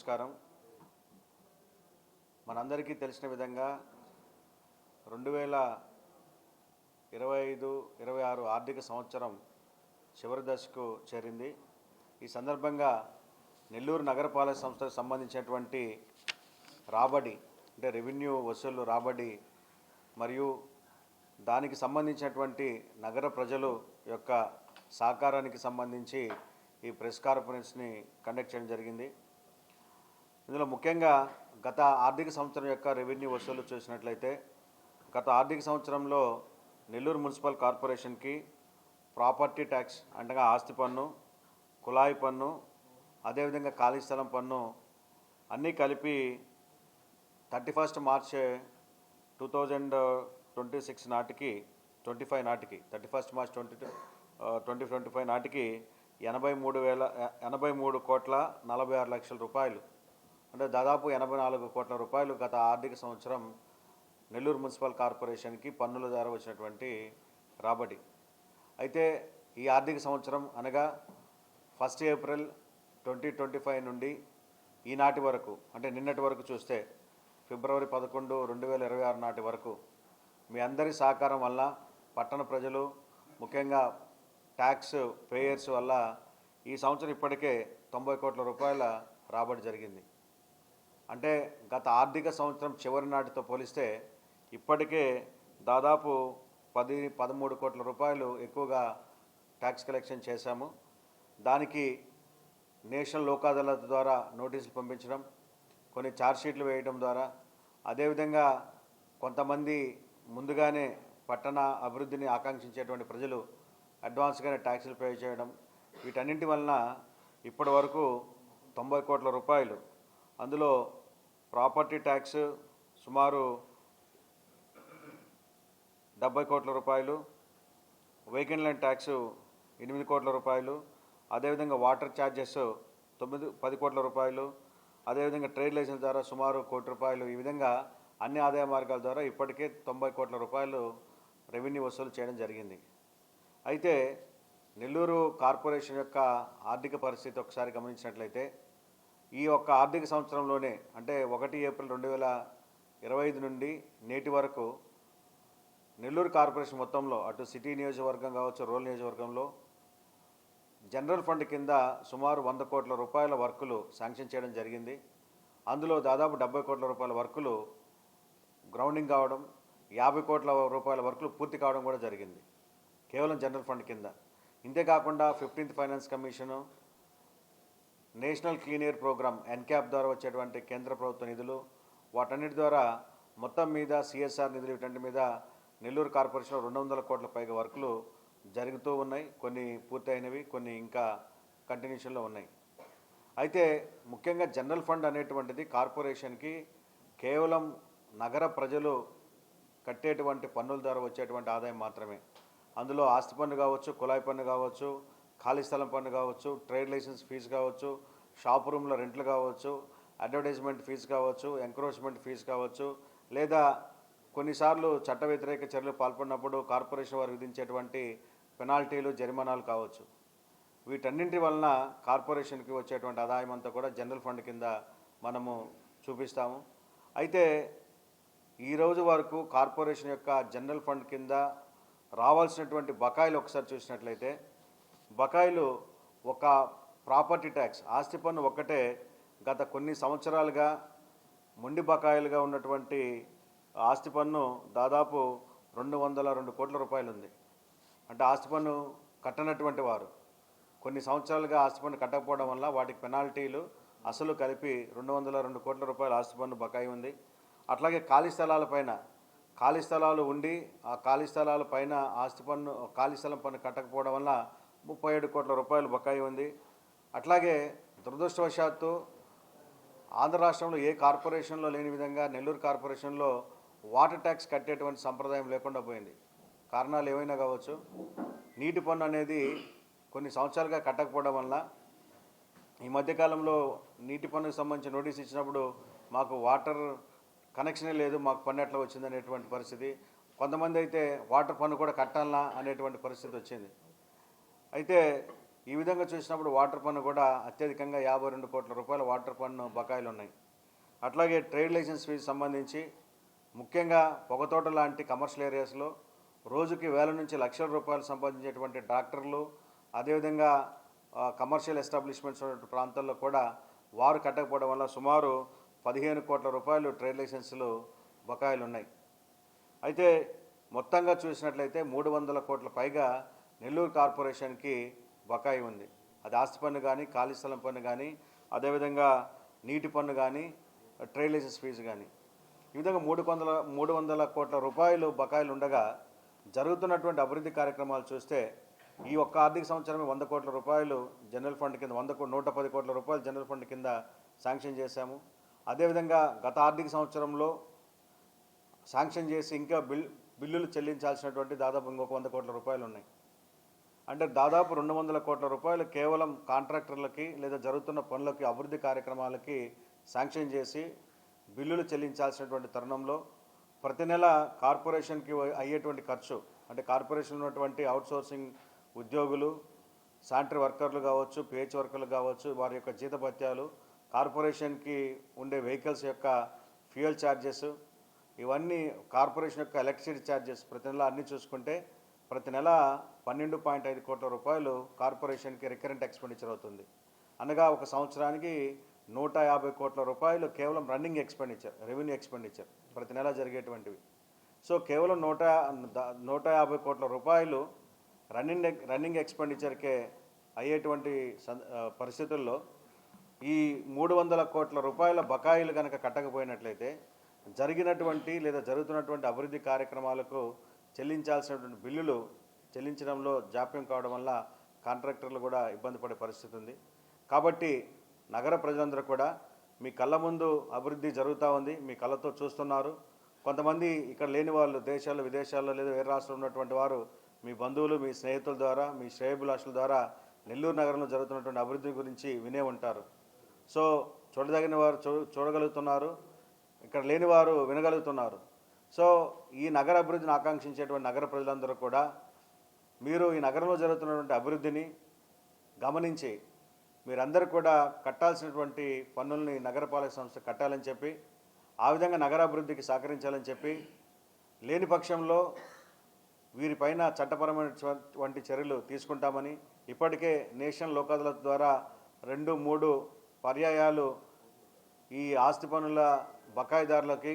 నమస్కారం. మనందరికీ తెలిసిన విధంగా రెండు వేల ఇరవై ఐదు ఇరవై ఆరు ఆర్థిక సంవత్సరం చివరి దశకు చేరింది. ఈ సందర్భంగా నెల్లూరు నగరపాలక సంస్థకు సంబంధించినటువంటి రాబడి అంటే రెవెన్యూ వసూలు రాబడి మరియు దానికి సంబంధించినటువంటి నగర ప్రజలు యొక్క సహకారానికి సంబంధించి ఈ ప్రెస్ కాన్ఫరెన్స్ని కండక్ట్ చేయడం జరిగింది. ఇందులో ముఖ్యంగా గత ఆర్థిక సంవత్సరం యొక్క రెవెన్యూ వసూలు చూసినట్లయితే గత ఆర్థిక సంవత్సరంలో నెల్లూరు మున్సిపల్ కార్పొరేషన్కి ప్రాపర్టీ ట్యాక్స్ అనగా ఆస్తి పన్ను కుళాయి పన్ను అదేవిధంగా ఖాళీ స్థలం పన్ను అన్నీ కలిపి thirty first March two thousand twenty six నాటికి ట్వంటీ ఫైవ్ నాటికి thirty first March twenty twenty twenty five నాటికి ఎనభై మూడు వేల ఎనభై మూడు కోట్ల నలభై ఆరు లక్షల రూపాయలు అంటే దాదాపు ఎనభై నాలుగు కోట్ల రూపాయలు గత ఆర్థిక సంవత్సరం నెల్లూరు మున్సిపల్ కార్పొరేషన్కి పన్నుల ద్వారా వచ్చినటువంటి రాబడి. అయితే ఈ ఆర్థిక సంవత్సరం అనగా first April twenty twenty five నుండి ఈనాటి వరకు అంటే నిన్నటి వరకు చూస్తే ఫిబ్రవరి పదకొండు రెండు వేల ఇరవై ఆరు నాటి వరకు మీ అందరి సహకారం వల్ల పట్టణ ప్రజలు ముఖ్యంగా ట్యాక్స్ పేయర్స్ వల్ల ఈ సంవత్సరం ఇప్పటికే తొంభై కోట్ల రూపాయల రాబడి జరిగింది. అంటే గత ఆర్థిక సంవత్సరం చివరి నాటితో పోలిస్తే ఇప్పటికే దాదాపు పది పదమూడు కోట్ల రూపాయలు ఎక్కువగా ట్యాక్స్ కలెక్షన్ చేశాము. దానికి నేషనల్ లోక్ అదాలత్ ద్వారా నోటీసులు పంపించడం కొన్ని ఛార్జ్షీట్లు వేయడం ద్వారా అదేవిధంగా కొంతమంది ముందుగానే పట్టణ అభివృద్ధిని ఆకాంక్షించేటువంటి ప్రజలు అడ్వాన్స్గానే ట్యాక్సులు పే చేయడం వీటన్నింటి వలన ఇప్పటి వరకు తొంభై కోట్ల రూపాయలు. అందులో ప్రాపర్టీ ట్యాక్స్ సుమారు డెబ్బై కోట్ల రూపాయలు వెహికల్ ల్యాండ్ ట్యాక్స్ ఎనిమిది కోట్ల రూపాయలు అదేవిధంగా వాటర్ ఛార్జెస్ తొమ్మిది పది కోట్ల రూపాయలు అదేవిధంగా ట్రేడ్ లైసెన్స్ ద్వారా సుమారు కోటి రూపాయలు. ఈ విధంగా అన్ని ఆదాయ మార్గాల ద్వారా ఇప్పటికే తొంభై కోట్ల రూపాయలు రెవెన్యూ వసూలు చేయడం జరిగింది. అయితే నెల్లూరు కార్పొరేషన్ యొక్క ఆర్థిక పరిస్థితి ఒకసారి గమనించినట్లయితే ఈ యొక్క ఆర్థిక సంవత్సరంలోనే అంటే ఒకటి ఏప్రిల్ రెండు వేల ఇరవై ఐదు నుండి నేటి వరకు నెల్లూరు కార్పొరేషన్ మొత్తంలో అటు సిటీ నియోజకవర్గం కావచ్చు రూరల్ నియోజకవర్గంలో జనరల్ ఫండ్ కింద సుమారు వంద కోట్ల రూపాయల వర్కులు శాంక్షన్ చేయడం జరిగింది. అందులో దాదాపు డెబ్బై కోట్ల రూపాయల వర్కులు గ్రౌండింగ్ కావడం యాభై కోట్ల రూపాయల వర్కులు పూర్తి కావడం కూడా జరిగింది కేవలం జనరల్ ఫండ్ కింద. ఇంతేకాకుండా fifteenth finance commission national clean air programme NCAP ద్వారా వచ్చేటువంటి కేంద్ర ప్రభుత్వ నిధులు వాటన్నిటి ద్వారా మొత్తం మీద సిఎస్ఆర్ నిధులు ఇటువంటి మీద నెల్లూరు కార్పొరేషన్లో రెండు వందల కోట్ల పైగా వర్కులు జరుగుతూ ఉన్నాయి. కొన్ని పూర్తయినవి కొన్ని ఇంకా కంటిన్యూషన్లో ఉన్నాయి. అయితే ముఖ్యంగా జనరల్ ఫండ్ అనేటువంటిది కార్పొరేషన్కి కేవలం నగర ప్రజలు కట్టేటువంటి పన్నుల ద్వారా వచ్చేటువంటి ఆదాయం మాత్రమే. అందులో ఆస్తి పన్ను కావచ్చు కుళాయి పన్ను కావచ్చు ఖాళీ స్థలం పన్ను కావచ్చు ట్రేడ్ లైసెన్స్ ఫీజు కావచ్చు షాప్ రూమ్ల రెంట్లు కావచ్చు అడ్వర్టైజ్మెంట్ ఫీజు కావచ్చు ఎంక్రోచ్మెంట్ ఫీజు కావచ్చు లేదా కొన్నిసార్లు చట్ట వ్యతిరేక చర్యలు పాల్పడినప్పుడు కార్పొరేషన్ వారు విధించేటువంటి పెనాల్టీలు జరిమానాలు కావచ్చు. వీటన్నింటి వలన కార్పొరేషన్కి వచ్చేటువంటి ఆదాయం అంతా కూడా జనరల్ ఫండ్ కింద మనము చూపిస్తాము. అయితే ఈ రోజు వరకు కార్పొరేషన్ యొక్క జనరల్ ఫండ్ కింద రావాల్సినటువంటి బకాయిలు ఒకసారి చూసినట్లయితే బకాయిలు ఒక ప్రాపర్టీ ట్యాక్స్ ఆస్తి పన్ను ఒక్కటే గత కొన్ని సంవత్సరాలుగా మొండి బకాయిలుగా ఉన్నటువంటి ఆస్తి పన్ను దాదాపు రెండు వందల రెండు కోట్ల రూపాయలు ఉంది అంటే ఆస్తి పన్ను కట్టనటువంటి వారు. కొన్ని సంవత్సరాలుగా ఆస్తి పన్ను కట్టకపోవడం వల్ల వాటికి పెనాల్టీలు అసలు కలిపి రెండు వందల రెండు కోట్ల రూపాయల ఆస్తి పన్ను బకాయి ఉంది. అట్లాగే ఖాళీ స్థలాలపైన ఖాళీ స్థలాలు ఉండి ఆ ఖాళీ స్థలాల పైన ఆస్తి పన్ను ఖాళీ స్థలం పన్ను కట్టకపోవడం వల్ల ముప్పై ఏడు కోట్ల రూపాయలు బకాయి ఉంది. అట్లాగే దురదృష్టవశాత్తు ఆంధ్ర రాష్ట్రంలో ఏ కార్పొరేషన్లో లేని విధంగా నెల్లూరు కార్పొరేషన్లో వాటర్ ట్యాక్స్ కట్టేటువంటి సంప్రదాయం లేకుండా పోయింది. కారణాలు ఏమైనా కావచ్చు. నీటి పన్ను అనేది కొన్ని సంవత్సరాలుగా కట్టకపోవడం వల్ల ఈ మధ్యకాలంలో నీటి పన్నుకు సంబంధించి నోటీస్ ఇచ్చినప్పుడు మాకు వాటర్ కనెక్షనే లేదు మాకు పన్ను ఎట్లా వచ్చింది అనేటువంటి పరిస్థితి. కొంతమంది అయితే వాటర్ పన్ను కూడా కట్టాలా అనేటువంటి పరిస్థితి వచ్చింది. అయితే ఈ విధంగా చూసినప్పుడు వాటర్ పన్ను కూడా అత్యధికంగా యాభై రెండు కోట్ల రూపాయల వాటర్ పన్ను బకాయిలు ఉన్నాయి అట్లాగే ట్రేడ్ లైసెన్స్ ఫీజు సంబంధించి ముఖ్యంగా పొగతోట లాంటి కమర్షియల్ ఏరియాస్లో రోజుకి వేల నుంచి లక్షల రూపాయలు సంపాదించేటువంటి డాక్టర్లు అదేవిధంగా కమర్షియల్ ఎస్టాబ్లిష్మెంట్స్ ఉన్నటువంటి ప్రాంతాల్లో కూడా వారు కట్టకపోవడం వల్ల సుమారు పదిహేను కోట్ల రూపాయలు ట్రేడ్ లైసెన్సులు బకాయిలు ఉన్నాయి అయితే మొత్తంగా చూసినట్లయితే మూడు వందల కోట్ల పైగా నెల్లూరు కార్పొరేషన్కి బకాయి ఉంది. అది ఆస్తి పన్ను కానీ ఖాళీ స్థలం పన్ను కానీ అదేవిధంగా నీటి పన్ను కానీ ట్రేడ్ లైసెన్స్ ఫీజు కానీ ఈ విధంగా మూడు వందల మూడు వందల కోట్ల రూపాయలు బకాయిలు ఉండగా జరుగుతున్నటువంటి అభివృద్ధి కార్యక్రమాలు చూస్తే ఈ ఒక్క ఆర్థిక సంవత్సరమే వంద కోట్ల రూపాయలు జనరల్ ఫండ్ కింద వంద కో- నూట పది కోట్ల రూపాయలు జనరల్ ఫండ్ కింద శాంక్షన్ చేశాము. అదేవిధంగా గత ఆర్థిక సంవత్సరంలో శాంక్షన్ చేసి ఇంకా బిల్ బిల్లులు చెల్లించాల్సినటువంటి దాదాపు ఇంకొక వంద కోట్ల రూపాయలు ఉన్నాయి. అంటే దాదాపు రెండు వందల కోట్ల రూపాయలు కేవలం కాంట్రాక్టర్లకి లేదా జరుగుతున్న పనులకి అభివృద్ధి కార్యక్రమాలకి శాంక్షన్ చేసి బిల్లులు చెల్లించాల్సినటువంటి తరుణంలో ప్రతి నెల కార్పొరేషన్కి అయ్యేటువంటి ఖర్చు అంటే కార్పొరేషన్ ఉన్నటువంటి అవుట్సోర్సింగ్ ఉద్యోగులు శానిటరీ వర్కర్లు కావచ్చు పిహెచ్ వర్కర్లు కావచ్చు వారి యొక్క జీతభత్యాలు కార్పొరేషన్కి ఉండే వెహికల్స్ యొక్క ఫ్యూయల్ ఛార్జెస్ ఇవన్నీ కార్పొరేషన్ యొక్క ఎలక్ట్రిసిటీ ఛార్జెస్ ప్రతి నెల అన్నీ చూసుకుంటే ప్రతి నెల పన్నెండు పాయింట్ ఐదు కోట్ల రూపాయలు కార్పొరేషన్కి రికరెంట్ ఎక్స్పెండిచర్ అవుతుంది. అనగా ఒక సంవత్సరానికి నూట యాభై కోట్ల రూపాయలు కేవలం రన్నింగ్ ఎక్స్పెండిచర్ రెవెన్యూ ఎక్స్పెండిచర్ ప్రతి నెల జరిగేటువంటివి. సో కేవలం నూట నూట యాభై కోట్ల రూపాయలు రన్నింగ్ రన్నింగ్ ఎక్స్పెండిచర్కే అయ్యేటువంటి పరిస్థితుల్లో ఈ మూడు వందల కోట్ల రూపాయల బకాయిలు కనుక కట్టకపోయినట్లయితే జరిగినటువంటి లేదా జరుగుతున్నటువంటి అభివృద్ధి కార్యక్రమాలకు చెల్లించాల్సినటువంటి బిల్లులు చెల్లించడంలో జాప్యం కావడం వల్ల కాంట్రాక్టర్లు కూడా ఇబ్బంది పడే పరిస్థితి ఉంది. కాబట్టి నగర ప్రజలందరూ కూడా మీ కళ్ళ ముందు అభివృద్ధి జరుగుతూ ఉంది. మీ కళ్ళతో చూస్తున్నారు. కొంతమంది ఇక్కడ లేని వాళ్ళు దేశాల్లో విదేశాల్లో లేదా వేరే రాష్ట్రంలో ఉన్నటువంటి వారు మీ బంధువులు మీ స్నేహితుల ద్వారా మీ శ్రేయభిలాషుల ద్వారా నెల్లూరు నగరంలో జరుగుతున్నటువంటి అభివృద్ధి గురించి వినే ఉంటారు. సో చూడదగిన వారు చూ చూడగలుగుతున్నారు. ఇక్కడ లేని వారు వినగలుగుతున్నారు. సో ఈ నగర అభివృద్ధిని ఆకాంక్షించేటువంటి నగర ప్రజలందరూ కూడా మీరు ఈ నగరంలో జరుగుతున్నటువంటి అభివృద్ధిని గమనించి మీరందరూ కూడా కట్టాల్సినటువంటి పన్నుల్ని నగరపాలక సంస్థ కట్టాలని చెప్పి ఆ విధంగా నగరాభివృద్ధికి సహకరించాలని చెప్పి లేని పక్షంలో వీరిపైన చట్టపరమైనటువంటి చర్యలు తీసుకుంటామని ఇప్పటికే నేషనల్ లోక్ అదాలత్ ద్వారా రెండు మూడు పర్యాయాలు ఈ ఆస్తి పనుల బకాయిదారులకి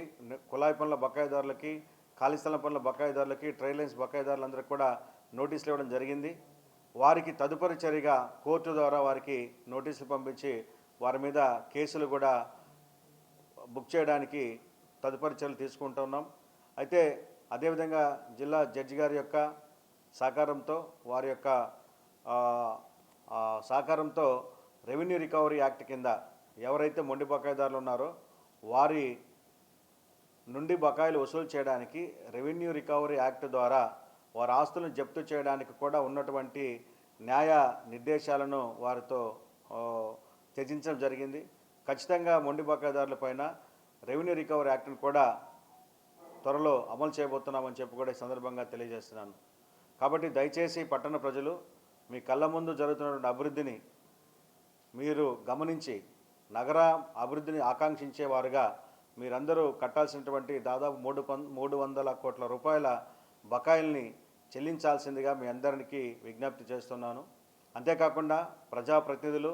కుళాయి పనుల బకాయిదారులకి ఖాళీ స్థలం పనుల బకాయిదారులకి ట్రైల్ లైన్స్ బకాయిదారులందరికీ కూడా నోటీసులు ఇవ్వడం జరిగింది. వారికి తదుపరి చర్యగా కోర్టు ద్వారా వారికి నోటీసులు పంపించి వారి మీద కేసులు కూడా బుక్ చేయడానికి తదుపరి చర్యలు తీసుకుంటున్నాం అయితే అదేవిధంగా జిల్లా జడ్జి గారి యొక్క సహకారంతో వారి యొక్క సహకారంతో రెవెన్యూ రికవరీ యాక్ట్ కింద ఎవరైతే మొండి బకాయిదారులు ఉన్నారో వారి నుండి బకాయిలు వసూలు చేయడానికి రెవెన్యూ రికవరీ యాక్ట్ ద్వారా వారి ఆస్తులను జప్తు చేయడానికి కూడా ఉన్నటువంటి న్యాయ నిర్దేశాలను వారితో త్యజించడం జరిగింది. ఖచ్చితంగా మొండి బకాయిదారుల పైన రెవెన్యూ రికవరీ యాక్ట్ను కూడా త్వరలో అమలు చేయబోతున్నామని చెప్పి కూడా ఈ సందర్భంగా తెలియజేస్తున్నాను. కాబట్టి దయచేసి పట్టణ ప్రజలు మీ కళ్ళ ముందు జరుగుతున్నటువంటి అభివృద్ధిని మీరు గమనించి నగర అభివృద్ధిని ఆకాంక్షించేవారుగా మీరందరూ కట్టాల్సినటువంటి దాదాపు మూడు పం మూడు వందల కోట్ల రూపాయల బకాయిల్ని చెల్లించాల్సిందిగా మీ అందరికీ విజ్ఞప్తి చేస్తున్నాను. అంతేకాకుండా ప్రజాప్రతినిధులు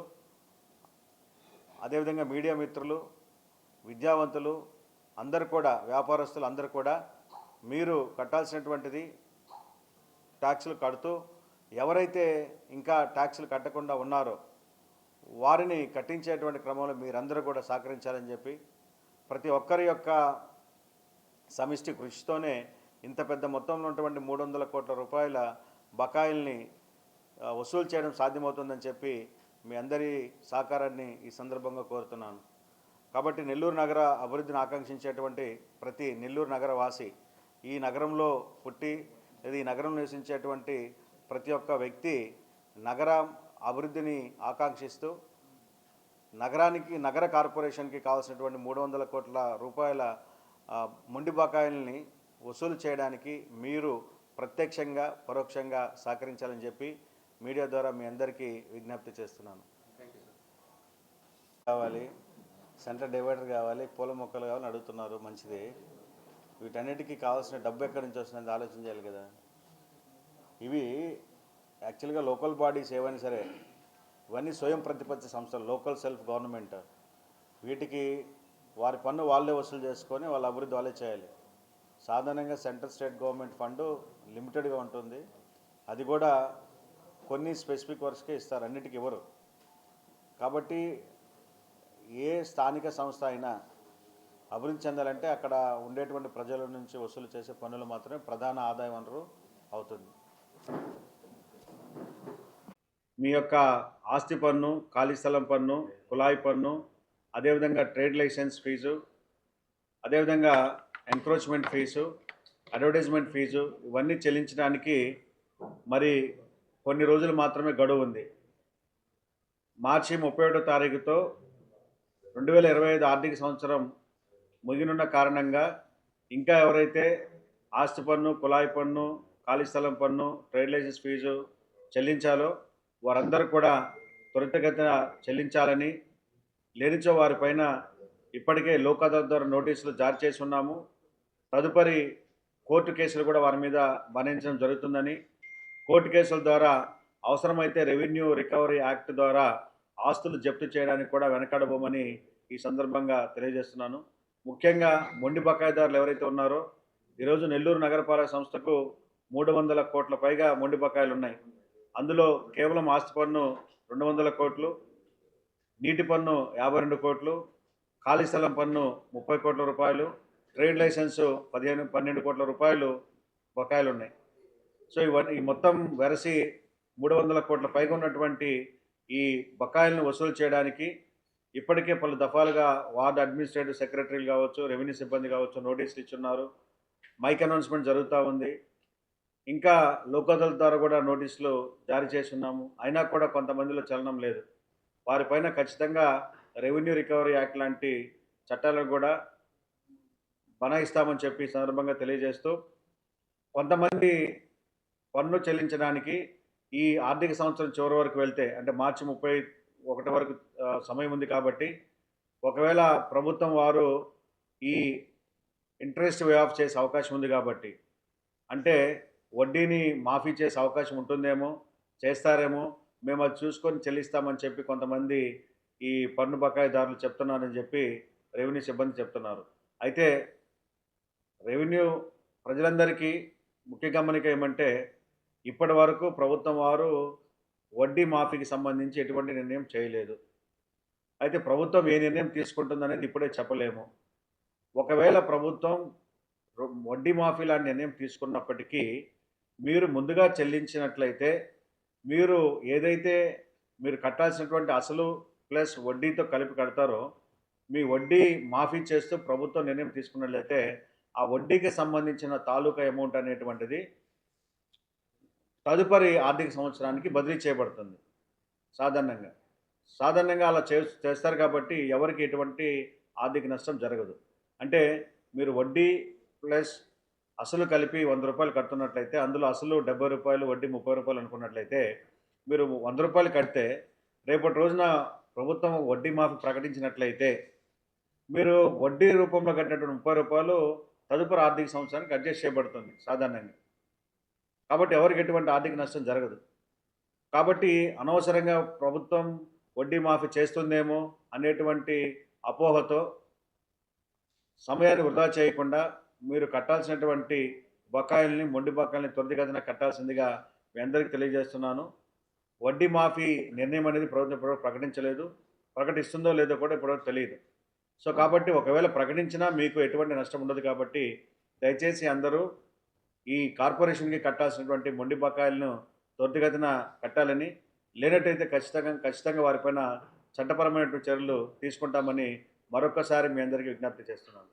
అదేవిధంగా మీడియా మిత్రులు విద్యావంతులు అందరు కూడా వ్యాపారస్తులు అందరు కూడా మీరు కట్టాల్సినటువంటిది ట్యాక్సులు కడుతూ ఎవరైతే ఇంకా ట్యాక్సులు కట్టకుండా ఉన్నారో వారిని కట్టించేటువంటి క్రమంలో మీరందరూ కూడా సహకరించాలని చెప్పి ప్రతి ఒక్కరి యొక్క సమిష్టి కృషితోనే ఇంత పెద్ద మొత్తంలో ఉన్నటువంటి మూడు వందల కోట్ల రూపాయల బకాయిల్ని వసూలు చేయడం సాధ్యమవుతుందని చెప్పి మీ అందరి సహకారాన్ని ఈ సందర్భంగా కోరుతున్నాను. కాబట్టి నెల్లూరు నగర అభివృద్ధిని ఆకాంక్షించేటువంటి ప్రతి నెల్లూరు నగర వాసి ఈ నగరంలో పుట్టి లేదా ఈ నగరంలో నివసించేటువంటి ప్రతి ఒక్క వ్యక్తి నగర అభివృద్ధిని ఆకాంక్షిస్తూ నగరానికి నగర కార్పొరేషన్కి కావాల్సినటువంటి మూడు వందల కోట్ల రూపాయల మొండి బకాయిల్ని వసూలు చేయడానికి మీరు ప్రత్యక్షంగా పరోక్షంగా సహకరించాలని చెప్పి మీడియా ద్వారా మీ అందరికీ విజ్ఞప్తి చేస్తున్నాను. కావాలి సెంటర్ డివైడర్ కావాలి పూల మొక్కలు కావాలని అడుగుతున్నారు మంచిది. వీటన్నిటికీ కావాల్సిన డబ్బు ఎక్కడి నుంచి వస్తుందని ఆలోచించాలి కదా. ఇవి యాక్చువల్గా లోకల్ బాడీస్ ఏవైనా సరే ఇవన్నీ స్వయం ప్రతిపత్తి సంస్థలు లోకల్ సెల్ఫ్ గవర్నమెంట్. వీటికి వారి పన్ను వాళ్ళే వసూలు చేసుకొని వాళ్ళ అభివృద్ధి వాళ్ళే చేయాలి. సాధారణంగా సెంట్రల్ స్టేట్ గవర్నమెంట్ ఫండ్ లిమిటెడ్గా ఉంటుంది. అది కూడా కొన్ని స్పెసిఫిక్ వర్క్స్కే ఇస్తారు అన్నిటికీ ఇవ్వరు కాబట్టి ఏ స్థానిక సంస్థ అయినా అభివృద్ధి చెందాలంటే అక్కడ ఉండేటువంటి ప్రజల నుంచి వసూలు చేసే పన్నులు మాత్రమే ప్రధాన ఆదాయ వనరు అవుతుంది. మీ యొక్క ఆస్తి పన్ను ఖాళీ స్థలం పన్ను కుళాయి పన్ను అదేవిధంగా ట్రేడ్ లైసెన్స్ ఫీజు అదేవిధంగా ఎంక్రోచ్మెంట్ ఫీజు అడ్వర్టైజ్మెంట్ ఫీజు ఇవన్నీ చెల్లించడానికి మరి కొన్ని రోజులు మాత్రమే గడువు ఉంది. మార్చి ముప్పై ఒకటో తారీఖుతో రెండు వేల ఇరవై ఐదు ఆర్థిక సంవత్సరం ముగినున్న కారణంగా ఇంకా ఎవరైతే ఆస్తి పన్ను కుళాయి పన్ను ఖాళీ స్థలం పన్ను ట్రేడ్ లైసెన్స్ ఫీజు చెల్లించాలో వారందరూ కూడా త్వరితగతిన చెల్లించాలని లేనిచో వారిపైన ఇప్పటికే లోక్ ద్వారా నోటీసులు జారీ చేసి ఉన్నాము తదుపరి కోర్టు కేసులు కూడా వారి మీద బనాయించడం జరుగుతుందని కోర్టు కేసుల ద్వారా అవసరమైతే రెవెన్యూ రికవరీ యాక్ట్ ద్వారా ఆస్తులు జప్తు చేయడానికి కూడా వెనకాడబోమని ఈ సందర్భంగా తెలియజేస్తున్నాను. ముఖ్యంగా మొండి బకాయిదారులు ఎవరైతే ఉన్నారో ఈరోజు నెల్లూరు నగరపాలక సంస్థకు మూడు వందల కోట్ల పైగా మొండి బకాయిలు ఉన్నాయి అందులో కేవలం ఆస్తి పన్ను రెండు వందల కోట్లు నీటి పన్ను యాభై రెండు కోట్లు ఖాళీ స్థలం పన్ను ముప్పై కోట్ల రూపాయలు ట్రేడ్ లైసెన్సు పదిహేను పన్నెండు కోట్ల రూపాయలు బకాయిలు ఉన్నాయి సో ఇవన్నీ ఈ మొత్తం వెరసి మూడు వందల కోట్ల పైగా ఉన్నటువంటి ఈ బకాయిలను వసూలు చేయడానికి ఇప్పటికే పలు దఫాలుగా వార్డు అడ్మినిస్ట్రేటివ్ సెక్రటరీలు కావచ్చు రెవెన్యూ సిబ్బంది కావచ్చు నోటీసులు ఇచ్చున్నారు. మైక్ అనౌన్స్మెంట్ జరుగుతూ ఉంది. ఇంకా లోకదళ ద్వారా కూడా నోటీసులు జారీ చేసి ఉన్నాము అయినా కూడా కొంతమందిలో చలనం లేదు. వారిపైన ఖచ్చితంగా రెవెన్యూ రికవరీ యాక్ట్ లాంటి చట్టాలను కూడా బనాయిస్తామని చెప్పి సందర్భంగా తెలియజేస్తూ కొంతమంది పన్ను చెల్లించడానికి ఈ ఆర్థిక సంవత్సరం చివరి వరకు వెళ్తే అంటే మార్చి ముప్పై ఒకటి వరకు సమయం ఉంది కాబట్టి ఒకవేళ ప్రభుత్వం వారు ఈ ఇంట్రెస్ట్ వే ఆఫ్ చేసే అవకాశం ఉంది కాబట్టి అంటే వడ్డీని మాఫీ చేసే అవకాశం ఉంటుందేమో చేస్తారేమో మేము అది చూసుకొని చెల్లిస్తామని చెప్పి కొంతమంది ఈ పన్ను బకాయిదారులు చెప్తున్నారని చెప్పి రెవెన్యూ సిబ్బంది చెప్తున్నారు. అయితే రెవెన్యూ ప్రజలందరికీ ముఖ్య గమనిక ఏమంటే ఇప్పటి వరకు ప్రభుత్వం వారు వడ్డీ మాఫీకి సంబంధించి ఎటువంటి నిర్ణయం చేయలేదు. అయితే ప్రభుత్వం ఏ నిర్ణయం తీసుకుంటుందనేది ఇప్పుడే చెప్పలేము. ఒకవేళ ప్రభుత్వం వడ్డీ మాఫీ లాంటి నిర్ణయం తీసుకున్నప్పటికీ మీరు ముందుగా చెల్లించినట్లయితే మీరు ఏదైతే మీరు కట్టాల్సినటువంటి అసలు ప్లస్ వడ్డీతో కలిపి కడతారో మీ వడ్డీ మాఫీ చేస్తూ ప్రభుత్వం నిర్ణయం తీసుకున్నట్లయితే ఆ వడ్డీకి సంబంధించిన తాలూకా అమౌంట్ అనేటువంటిది తదుపరి ఆర్థిక సంవత్సరానికి బదిలీ చేయబడుతుంది. సాధారణంగా. సాధారణంగా అలా చే చేస్తారు కాబట్టి ఎవరికి ఎటువంటి ఆర్థిక నష్టం జరగదు. అంటే మీరు వడ్డీ ప్లస్ అసలు కలిపి వంద రూపాయలు కడుతున్నట్లయితే అందులో అసలు డెబ్బై రూపాయలు వడ్డీ ముప్పై రూపాయలు అనుకున్నట్లయితే మీరు వంద రూపాయలు కడితే రేపటి రోజున ప్రభుత్వం వడ్డీ మాఫీ ప్రకటించినట్లయితే మీరు వడ్డీ రూపంలో కట్టినటువంటి ముప్పై రూపాయలు తదుపరి ఆర్థిక సంవత్సరానికి అడ్జస్ట్ చేయబడుతుంది సాధారణంగా. కాబట్టి ఎవరికి ఎటువంటి ఆర్థిక నష్టం జరగదు. కాబట్టి అనవసరంగా ప్రభుత్వం వడ్డీ మాఫీ చేస్తుందేమో అనేటువంటి అపోహతో సమయాన్ని వృధా చేయకుండా మీరు కట్టాల్సినటువంటి బకాయిల్ని మొండి బకాయిల్ని త్వరితగతిన కట్టాల్సిందిగా మీ అందరికీ తెలియజేస్తున్నాను. వడ్డీ మాఫీ నిర్ణయం అనేది ప్రభుత్వం ఇప్పటివరకు ప్రకటించలేదు. ప్రకటిస్తుందో లేదో కూడా ఇప్పటివరకు తెలియదు. సో కాబట్టి ఒకవేళ ప్రకటించినా మీకు ఎటువంటి నష్టం ఉండదు కాబట్టి దయచేసి అందరూ ఈ కార్పొరేషన్కి కట్టాల్సినటువంటి మొండి బకాయిలను త్వరితగతిన కట్టాలని లేనట్టయితే ఖచ్చితంగా ఖచ్చితంగా వారిపైన చట్టపరమైనటువంటి చర్యలు తీసుకుంటామని మరొకసారి మీ అందరికీ విజ్ఞప్తి చేస్తున్నాను.